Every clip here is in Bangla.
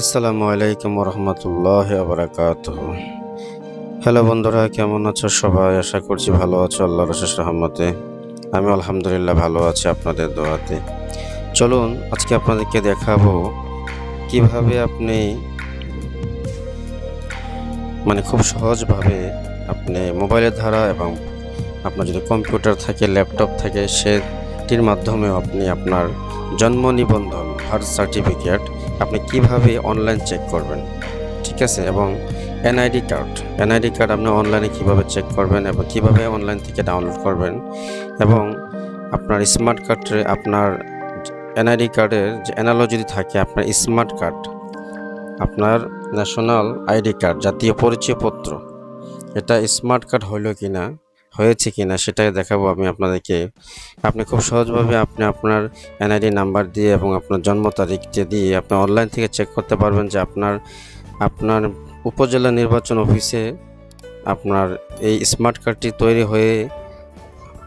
আসসালামু আলাইকুম রহমতুল্লাহ আবরাকাত হ্যালো বন্ধুরা, কেমন আছো সবাই? আশা করছি ভালো আছো, আল্লাহর রশেষ রহমতে। আমি আলহামদুলিল্লাহ ভালো আছি আপনাদের দোয়াতে। চলুন, আজকে আপনাদেরকে দেখাবো কীভাবে আপনি মানে খুব সহজভাবে আপনি মোবাইলের দ্বারা এবং আপনার যদি কম্পিউটার থাকে, ল্যাপটপ থাকে, সেটির মাধ্যমে আপনি আপনার জন্ম নিবন্ধন বার্থ সার্টিফিকেট আপনি কীভাবে অনলাইন চেক করবেন, ঠিক আছে? এবং এনআইডি কার্ড এনআইডি কার্ড আপনি অনলাইনে কীভাবে চেক করবেন এবং কীভাবে অনলাইন থেকে ডাউনলোড করবেন? এবং আপনার স্মার্ট কার্ডে আপনার এনআইডি কার্ডের যে অ্যানালো যদি থাকে, আপনার স্মার্ট কার্ড আপনার ন্যাশনাল আইডি কার্ড জাতীয় পরিচয়পত্র, এটা স্মার্ট কার্ড হইল কি না হয়েছে কি না সেটাই দেখাবো আমি আপনাদেরকে। আপনি খুব সহজভাবে আপনি আপনার এনআইডি নাম্বার দিয়ে এবং আপনার জন্ম তারিখটা দিয়ে আপনি অনলাইন থেকে চেক করতে পারবেন যে আপনার আপনার উপজেলা নির্বাচন অফিসে আপনার এই স্মার্ট কার্ডটি তৈরি হয়ে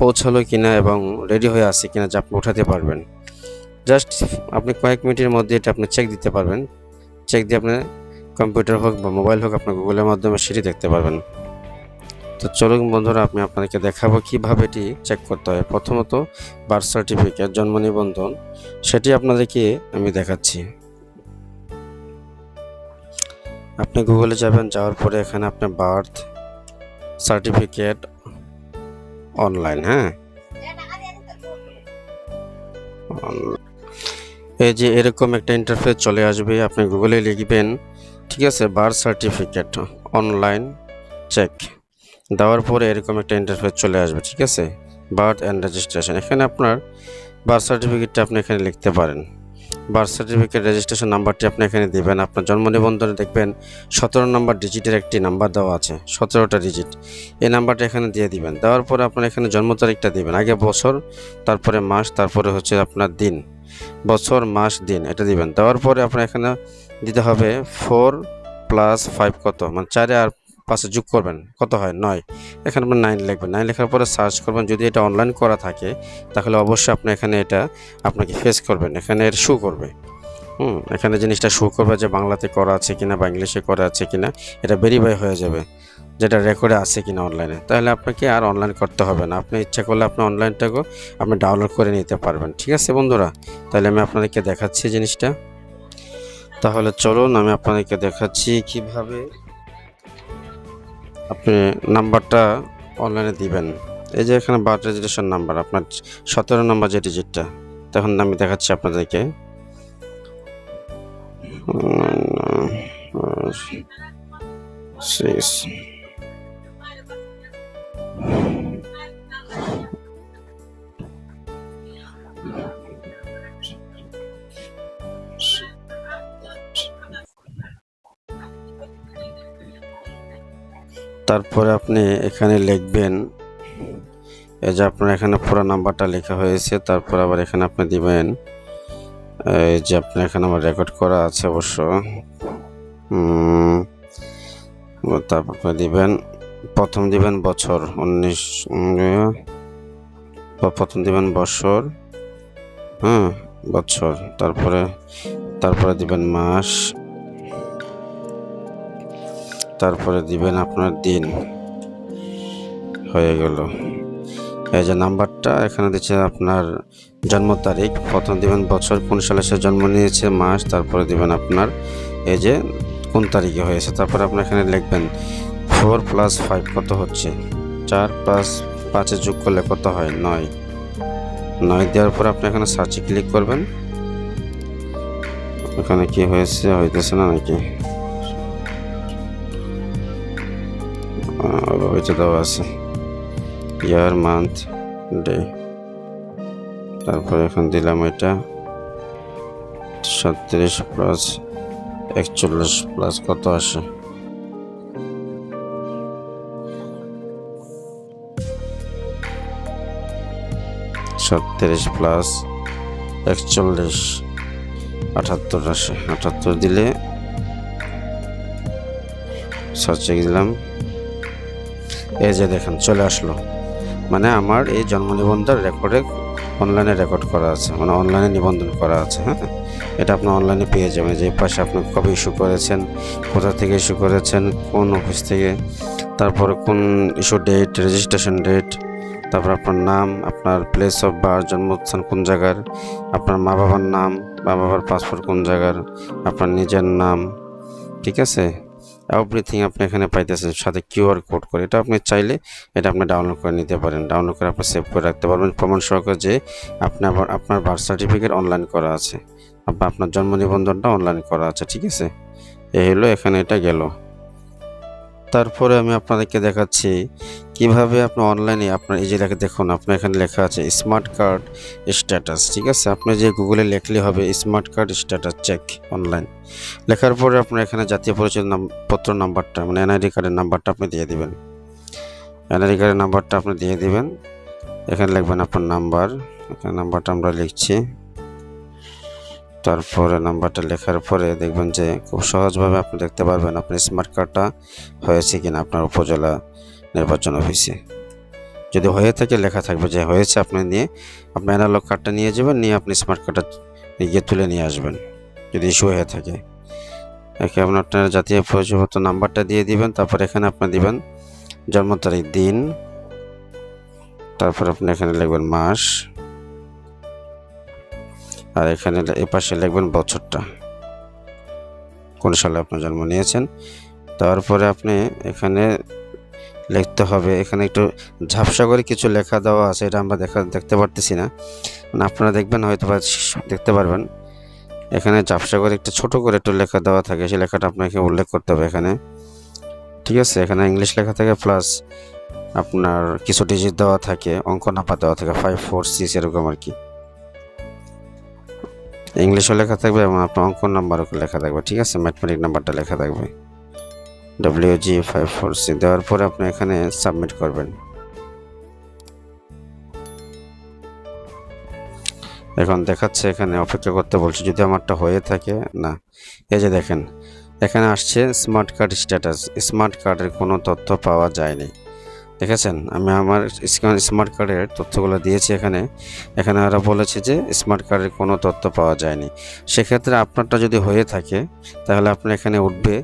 পৌঁছালো কিনা এবং রেডি হয়ে আছে কিনা যে আপনি উঠাতে পারবেন। জাস্ট আপনি কয়েক মিনিটের মধ্যে এটা আপনি চেক দিতে পারবেন। চেক দিয়ে আপনি কম্পিউটার হোক বা মোবাইল হোক আপনার গুগলের মাধ্যমে সেটি দেখতে পারবেন। তো চলুন বন্ধুরা, আমি আপনাদেরকে দেখাবো কীভাবে এটি চেক করতে হয়। প্রথমত বার্থ সার্টিফিকেট জন্ম নিবন্ধন, সেটি আপনাদেরকে আমি দেখাচ্ছি। আপনি গুগলে যাবেন, যাওয়ার পরে এখানে আপনার বার্থ সার্টিফিকেট অনলাইন হ্যাঁ? এই যে এরকম একটা ইন্টারফেস চলে আসবে, আপনি গুগলে লিখবেন, ঠিক আছে বার্থ সার্টিফিকেট অনলাইন চেক দেওয়ার পরে এরকম একটা ইন্টারফেস চলে আসবে, ঠিক আছে? বার্থ অ্যান্ড রেজিস্ট্রেশন এখানে আপনার বার্থ সার্টিফিকেটটা আপনি এখানে লিখতে পারেন। বার্থ সার্টিফিকেট রেজিস্ট্রেশন নাম্বারটি আপনি এখানে দেবেন। আপনার জন্ম নিবন্ধনে দেখবেন সতেরো নম্বর ডিজিটের একটি নাম্বার দেওয়া আছে, সতেরোটা ডিজিট এই নাম্বারটা এখানে দিয়ে দিবেন। দেওয়ার পরে আপনার এখানে জন্ম তারিখটা দিবেন। আগে বছর, তারপরে মাস, তারপরে হচ্ছে আপনার দিন। বছর, মাস, দিন, এটা দিবেন। দেওয়ার পরে আপনার এখানে দিতে হবে ফোর প্লাস ফাইভ কত? মানে চারে আর পাশে যোগ করবেন, কত হয়? নয়। এখানে আপনার নাইন লিখবেন। নাইন লেখার পরে সার্চ করবেন। যদি এটা অনলাইন করা থাকে, তাহলে অবশ্যই আপনি এখানে এটা আপনাকে ফেস করবেন। এখানে এর শু করবে। হুম, এখানে জিনিসটা শু করবে যে বাংলাতে করা আছে কিনা বা ইংলিশে করা আছে কিনা, এটা ভেরিফাই হয়ে যাবে যেটা রেকর্ডে আছে কিনা অনলাইনে তাহলে আপনাকে আর অনলাইন করতে হবে না। আপনি ইচ্ছা করলে আপনি অনলাইনটাকেও আপনি ডাউনলোড করে নিতে পারবেন। ঠিক আছে বন্ধুরা? তাহলে আমি আপনাদেরকে দেখাচ্ছি জিনিসটা। তাহলে চলুন, আমি আপনাদেরকে দেখাচ্ছি কীভাবে আপনি নাম্বারটা অনলাইনে দিবেন। এই যে এখানে বার্থ রেজিস্ট্রেশন নাম্বার আপনার সতেরো নম্বর যে ডিজিটটা তখন আমি দেখাচ্ছি আপনাদেরকে। সিক্স তারপরে আপনি এখানে লিখবেন এই যে আপনার এখানে পুরো নাম্বারটা লেখা হয়েছে তারপর আবার এখানে আপনি দিবেন এই যে আপনার এখানে আমার রেকর্ড করা আছে অবশ্য তারপর আপনি দিবেন প্রথম দিবেন বছর উনিশ উম, প্রথম দিবেন বছর হ্যাঁ বছর তারপরে তারপরে দিবেন মাস তারপরে দিবেন আপনার দিন। হয়ে গেল। এই যে নাম্বারটা, এখানে দিচ্ছে আপনার জন্ম তারিখ, প্রথম দিবেন বছর, কোন সালে সে জন্ম নিয়েছে, মাস, তারপরে দিবেন আপনার এই যে কোন তারিখে হয়েছে। তারপরে আপনি এখানে লিখবেন ফোর প্লাস ফাইভ কত হচ্ছে? চার প্লাস পাঁচে যোগ করলে কত হয়? নয়। নয় দেওয়ার পর আপনি এখানে সার্চে ক্লিক করবেন। এখানে কি হয়েছে? হইতেছে না নাকি? ওইটা দেওয়া আছে। Year month day. তারপর এখন দিলাম এটা সাতত্রিশ প্লাস একচল্লিশ প্লাস কত আসে? সাতত্রিশ প্লাস একচল্লিশ আটাত্তর আসে। আটাত্তর দিলে সার্চে দিলাম এই যে দেখেন, চলে আসলো। মানে আমার এই জন্ম নিবন্ধন রেকর্ডে অনলাইনে রেকর্ড করা আছে মানে অনলাইনে নিবন্ধন করা আছে হ্যাঁ? এটা আপনি অনলাইনে পেয়ে যাবেন। যে পাশে আপনি কবে ইস্যু করেছেন, কোথা থেকে ইস্যু করেছেন, কোন অফিস থেকে, তারপরে কোন ইস্যু ডেট রেজিস্ট্রেশন ডেট তারপর আপনার নাম, আপনার প্লেস অফ বার্থ জন্মস্থান কোন জায়গার, আপনার মা বাবার নাম মা বাবার পাসপোর্ট কোন জায়গার, আপনার নিজের নাম, ঠিক আছে? এভরিথিং আপনি এখানে পাইতেছেন, সাথে কিউআর কোড করে। এটা আপনি চাইলে এটা আপনি ডাউনলোড করে নিতে পারেন। ডাউনলোড করে আপনি সেভ করে রাখতে পারবেন। প্রমাণ সহকারে যে আপনি আবার, আপনার বার্থ সার্টিফিকেট অনলাইন করা আছে। আপনার জন্ম নিবন্ধনটা অনলাইন করা আছে, ঠিক আছে? এই হলো এখানে এটা গেল। তারপরে আমি আপনাদেরকে দেখাচ্ছি কীভাবে আপনি অনলাইনে আপনার এই যে লেখা দেখুন, আপনার এখানে লেখা আছে স্মার্ট কার্ড স্ট্যাটাস ঠিক আছে? আপনি যে গুগলে লেখলে হবে smart card status check online লেখার পরে আপনার এখানে জাতীয় পরিচয় পত্র নাম্বারটা মানে এনআইডি কার্ডের নাম্বারটা আপনি দিয়ে দিবেন। এনআইডি কার্ডের নাম্বারটা আপনি দিয়ে দিবেন। এখানে লিখবেন আপনার নাম্বার। এখানে নাম্বারটা আমরা লিখছি। তারপরে নাম্বারটা লেখার পরে দেখবেন যে খুব সহজভাবে আপনি দেখতে পারবেন আপনার স্মার্ট কার্ডটা হয়েছে কিনা আপনার উপজেলা নির্বাচন অফিসে যদি হয়ে থাকে লেখা থাকবে যে হয়েছে আপনি নিয়ে, আপনি অ্যানালগ কার্ডটা নিয়ে যাবেন, নিয়ে আপনি স্মার্ট কার্ডটা গিয়ে তুলে নিয়ে আসবেন, যদি ইস্যু হয়ে থাকে। একে আপনি আপনার জাতীয় পরিচয়পত্র নাম্বারটা দিয়ে দিবেন, তারপর এখানে আপনি দিবেন জন্ম তারিখ, দিন, তারপর আপনি এখানে লিখবেন মাস। আর এখানে এপাশে লিখবেন বছরটা। কোন সালে আপনি জন্ম নিয়েছেন। তারপরে আপনি এখানে লিখতে হবে, এখানে একটু ঝাপসা করে কিছু লেখা দেওয়া আছে, এটা আমরা দেখা দেখতে পারতেছি না। মানে আপনারা দেখবেন হয়তো বা দেখতে পারবেন। এখানে ঝাপসা করে একটু ছোট করে একটু লেখা দেওয়া থাকে, সেই লেখাটা আপনাকে উল্লেখ করতে হবে এখানে। ঠিক আছে, এখানে ইংলিশ লেখা থাকে, প্লাস আপনার কিছু ডিজিট দেওয়া থাকে, অঙ্ক নাপা দেওয়া থাকে ফাইভ ফোর সিক্স এরকম আর কি। ইংলিশও লেখা থাকবে এবং আপনার অঙ্ক নাম্বারও লেখা থাকবে, ঠিক আছে? ম্যাথমেটিক নাম্বারটা লেখা থাকবে। W G five four C দেওয়ার পরে আপনি এখানে সাবমিট করবেন। এখন দেখাচ্ছে এখানে, অপেক্ষা করতে বলছে, যদি আমারটা হয়ে থাকে, না। এই যে দেখেন, এখানে আসছে স্মার্ট কার্ড স্ট্যাটাস স্মার্ট কার্ডের কোনো তথ্য পাওয়া যায়নি। দেখেছেন? আমি আমার স্মার্ট কার্ডের তথ্যগুলো দিয়েছি এখানে। এখানে ওরা বলেছে যে স্মার্ট কার্ডের কোনো তথ্য পাওয়া যায়নি। সেক্ষেত্রে আপনারটা যদি হয়ে থাকে, তাহলে আপনি এখানে উঠবে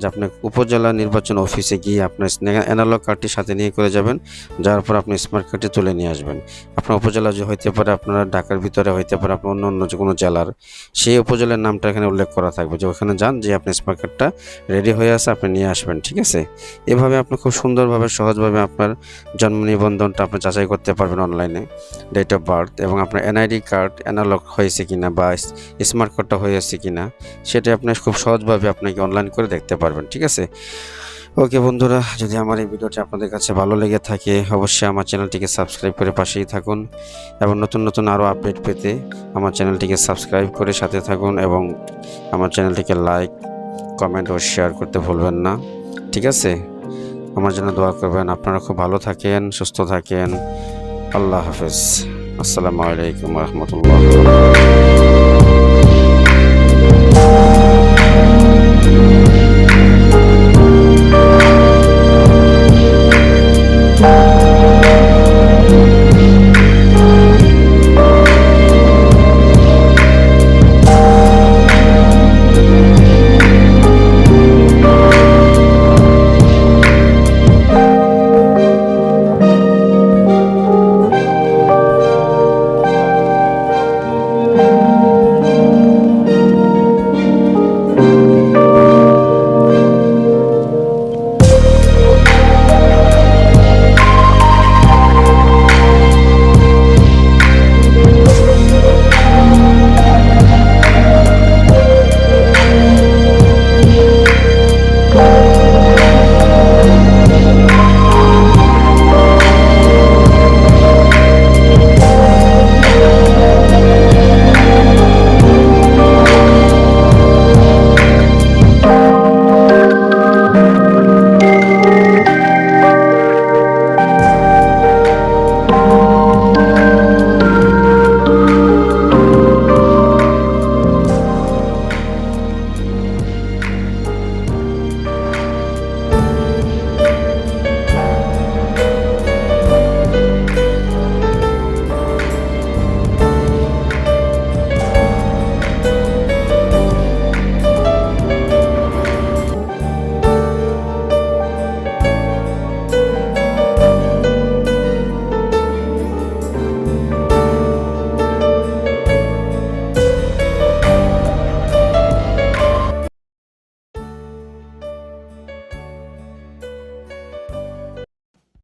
যে আপনি উপজেলা নির্বাচন অফিসে গিয়ে আপনার অ্যানালগ কার্ডটি সাথে নিয়ে করে যাবেন, যাওয়ার পর আপনি স্মার্ট কার্ডটি তুলে নিয়ে আসবেন। আপনার উপজেলা যে হইতে পারে, আপনার ঢাকার ভিতরে হইতে পারে, আপনার অন্য অন্য যে কোনো জেলার, সেই উপজেলার নামটা এখানে উল্লেখ করা থাকবে যে ওখানে যান, যে আপনি স্মার্ট কার্ডটা রেডি হয়ে আছে, আপনি নিয়ে আসবেন, ঠিক আছে? এভাবে আপনি খুব সুন্দরভাবে, সহজভাবে আপনার জন্ম নিবন্ধনটা আপনি যাচাই করতে পারবেন অনলাইনে ডেট অফ বার্থ এবং আপনার এনআইডি কার্ড অ্যানালগ হয়েছে কিনা বা স্মার্ট কার্ডটা হয়েছে কিনা, সেটা আপনি খুব সহজভাবে আপনাকে অনলাইন করে দেখতে পারবেন, ঠিক আছে? ওকে বন্ধুরা, যদি আমার এই ভিডিওটি আপনাদের কাছে ভালো লেগে থাকে, অবশ্যই আমার চ্যানেলটিকে সাবস্ক্রাইব করে পাশেই থাকুন এবং নতুন নতুন আরও আপডেট পেতে আমার চ্যানেলটিকে সাবস্ক্রাইব করে সাথে থাকুন এবং আমার চ্যানেলটিকে লাইক, কমেন্ট ও শেয়ার করতে ভুলবেন না, ঠিক আছে? আমার জন্য দোয়া করবেন, আপনারা খুব ভালো থাকেন, সুস্থ থাকেন। আল্লাহ হাফেজ। আসসালামু আলাইকুম রহমতুল্লাহ